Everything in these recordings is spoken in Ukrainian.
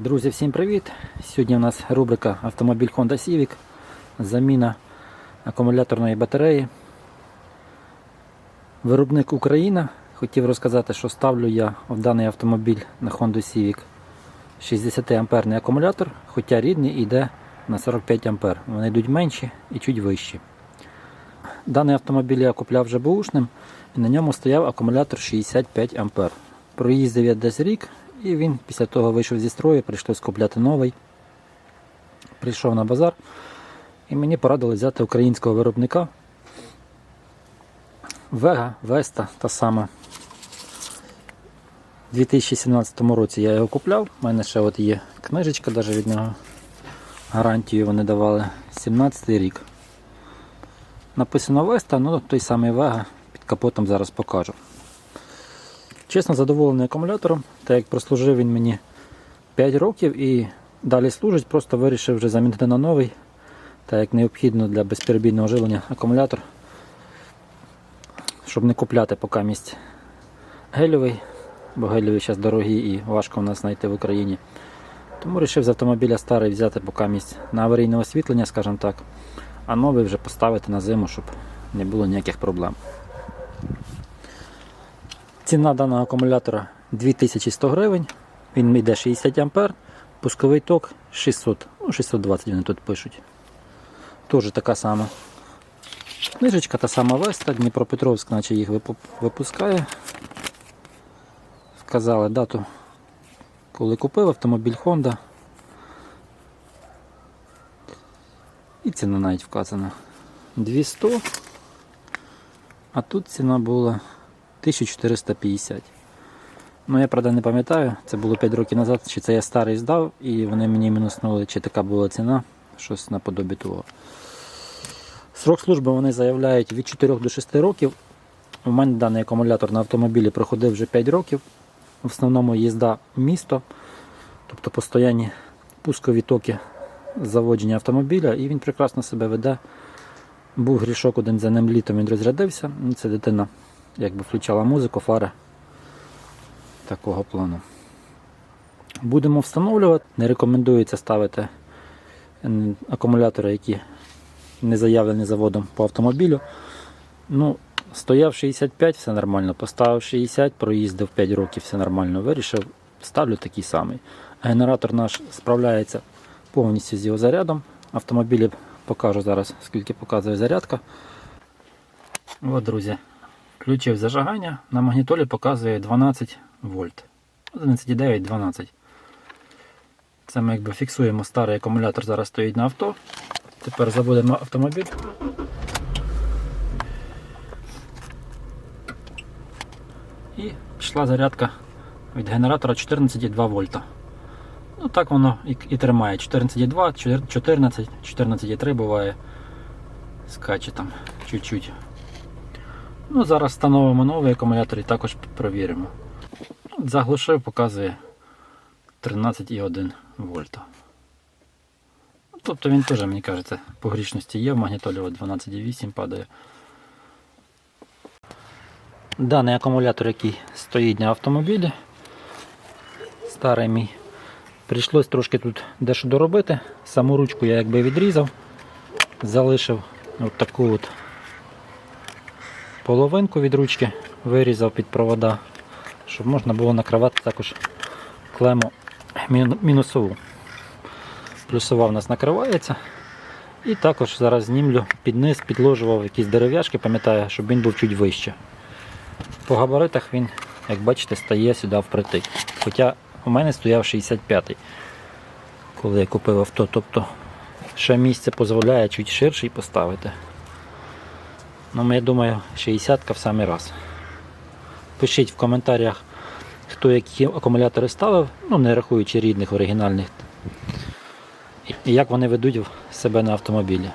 Друзі, всім привіт! Сьогодні у нас рубрика Автомобіль Honda Civic. Заміна акумуляторної батареї. Виробник Україна. Хотів розказати, що ставлю я в даний автомобіль на Honda Civic 60 амперний акумулятор, хоча рідний йде на 45 ампер. Вони йдуть менші і чуть вищі. Даний автомобіль я купляв вже бушним і на ньому стояв акумулятор 65 ампер. Проїздив я десь рік і він після того вийшов зі строю, прийшлось купляти новий. Прийшов на базар і мені порадили взяти українського виробника. Вега, Веста та сама. У 2017 році я його купляв. У мене ще от є книжечка навіть від нього. Гарантію вони давали 17 рік. Написано Веста, ну той самий Вега під капотом зараз покажу. Чесно, задоволений акумулятором, так як прослужив він мені 5 років і далі служить, просто вирішив вже замінити на новий, так як необхідно для безперебійного живлення акумулятор, щоб не купляти поки місць гельовий, бо гельовий зараз дорогі і важко в нас знайти в Україні. Тому вирішив з автомобіля старий взяти поки місць на аварійне освітлення, скажімо так, а новий вже поставити на зиму, щоб не було ніяких проблем. Ціна даного акумулятора 2100 гривень. Він йде 60 ампер, пусковий ток 600, ну 620 вони тут пишуть. Теж така сама. Книжечка та сама Веста, Дніпропетровськ, наче їх випускає. Вказали дату, коли купив автомобіль Honda. І ціна навіть вказана. 200. А тут ціна була 1450. Ну, я правда не пам'ятаю, це було 5 років назад, чи це я старий здав, і вони мені мінуснули, чи така була ціна, щось наподобі того. Срок служби вони заявляють від 4 до 6 років. У мене даний акумулятор на автомобілі проходив вже 5 років. В основному їзда місто, тобто постоянні пускові токи заводження автомобіля, і він прекрасно себе веде. Був грішок один за ним літом, він розрядився. Ну, Це дитина якби включала музику, фари такого плану. Будемо встановлювати. Не рекомендується ставити акумулятори, які не заявлені заводом по автомобілю. Ну, Стояв 65, все нормально. Поставив 60, проїздив 5 років, все нормально. Вирішив, ставлю такий самий. Генератор наш справляється повністю з його зарядом. Автомобілі покажу зараз, скільки показує зарядка. От, друзі, включив зажигання. На магнітолі показує 12 вольт. 11,9, 12. Це ми якби фіксуємо старий акумулятор, зараз стоїть на авто. Тепер заводимо автомобіль. І пішла зарядка від генератора 14,2 вольта. Ну так воно і, і тримає. 14,2, 14, 14,3 буває. Скаче там чуть-чуть. Ну, Зараз встановимо новий акумулятор і також провіримо. Заглушив, показує 13,1 вольта. Тобто він теж, мені кажеться, по грішності є, в магнітолі 12,8 падає. Даний акумулятор, який стоїть на автомобілі, старий мій, прийшлось трошки тут дещо доробити. Саму ручку я якби відрізав, залишив от таку от половинку від ручки, вирізав під провода, щоб можна було накривати також клему мінусову. Плюсова в нас накривається. І також зараз знімлю під низ, підложував якісь дерев'яшки, пам'ятаю, щоб він був чуть вище. По габаритах він, як бачите, стає сюди впритик. Хоча у мене стояв 65-й, коли я купив авто. Тобто ще місце дозволяє чуть ширший поставити. Ну, я думаю, 60 в самий раз. Пишіть в коментарях, хто які акумулятори ставив, ну не рахуючи рідних оригінальних. І як вони ведуть себе на автомобілі.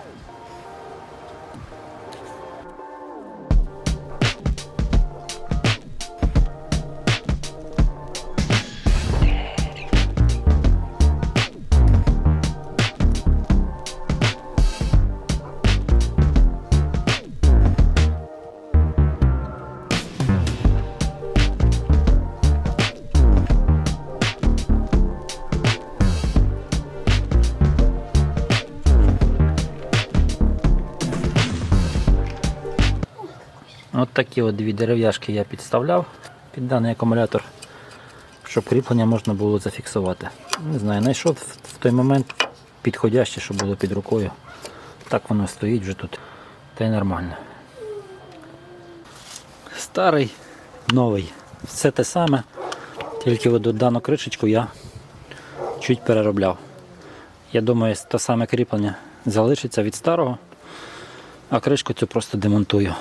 Такі от дві дерев'яшки я підставляв під даний акумулятор, щоб кріплення можна було зафіксувати. Не знаю, знайшов в той момент підходяще, що було під рукою. Так воно стоїть вже тут. Та й нормально. Старий, новий. Все те саме. Тільки от дану кришечку я чуть переробляв. Я думаю, те саме кріплення залишиться від старого, а кришку цю просто демонтую.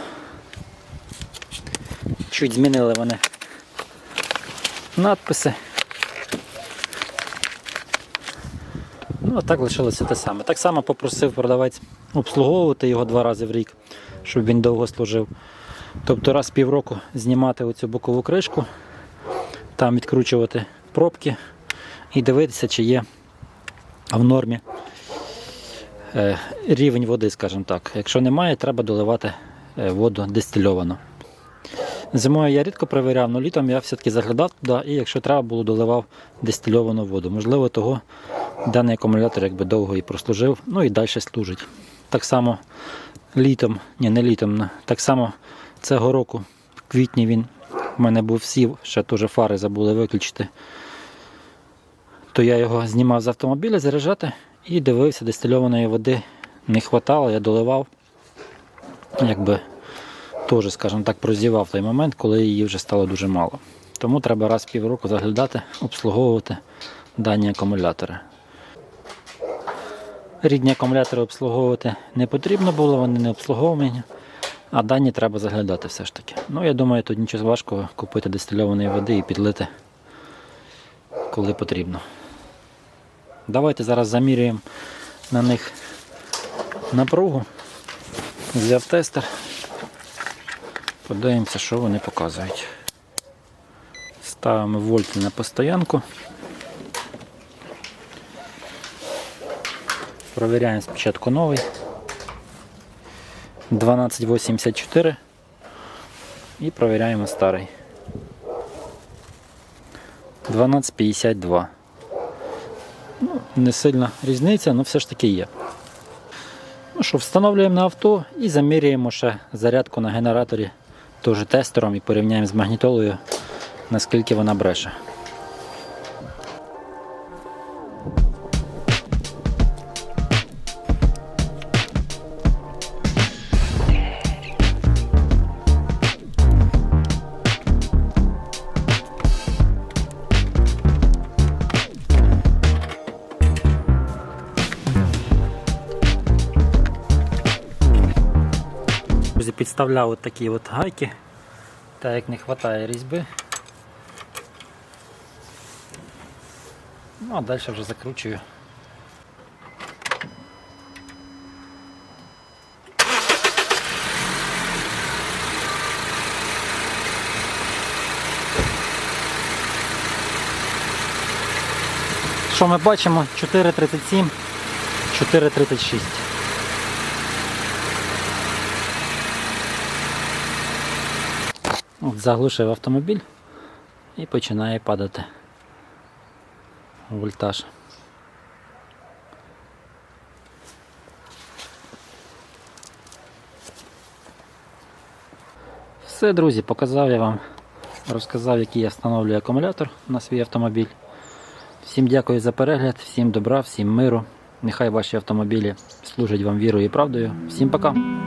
Чуть змінили вони надписи. Ну, а так лишилося те саме. Так само попросив продавець обслуговувати його два рази в рік, щоб він довго служив. Тобто раз в півроку знімати оцю бокову кришку, там відкручувати пробки і дивитися, чи є в нормі е, рівень води, скажімо так. Якщо немає, треба доливати е, воду дистильовану. Зимою я рідко перевіряв, але літом я все-таки заглядав туди і якщо треба було, доливав дистильовану воду. Можливо, того даний акумулятор якби довго і прослужив, ну і далі служить. Так само літом, ні, не літом, так само цього року, в квітні він в мене був сів, ще теж фари забули виключити. То я його знімав з автомобіля заряджати і дивився, дистильованої води не вистачало, я доливав. Якби теж, скажімо так, прозівав той момент, коли її вже стало дуже мало. Тому треба раз в півроку заглядати, обслуговувати дані акумулятори. Рідні акумулятори обслуговувати не потрібно було, вони не обслуговувані, а дані треба заглядати все ж таки. Ну, я думаю, тут нічого важкого купити дистильованої води і підлити, коли потрібно. Давайте зараз замірюємо на них напругу. Взяв тестер. Подивимося, що вони показують. Ставимо вольти на постоянку. Провіряємо спочатку новий. 1284 і провіряємо старий. 1252. Ну, не сильна різниця, але все ж таки є. Ну що, встановлюємо на авто і заміряємо ще зарядку на генераторі теж тестером і порівняємо з магнітолою, наскільки вона бреше. Друзі, підставляв от такі от гайки, так як не вистачає різьби. Ну а далі вже закручую. Що ми бачимо? 4,37, 4,36. От заглушив автомобіль і починає падати вольтаж. Все, друзі, показав я вам, розказав, який я встановлюю акумулятор на свій автомобіль. Всім дякую за перегляд, всім добра, всім миру. Нехай ваші автомобілі служать вам вірою і правдою. Всім пока!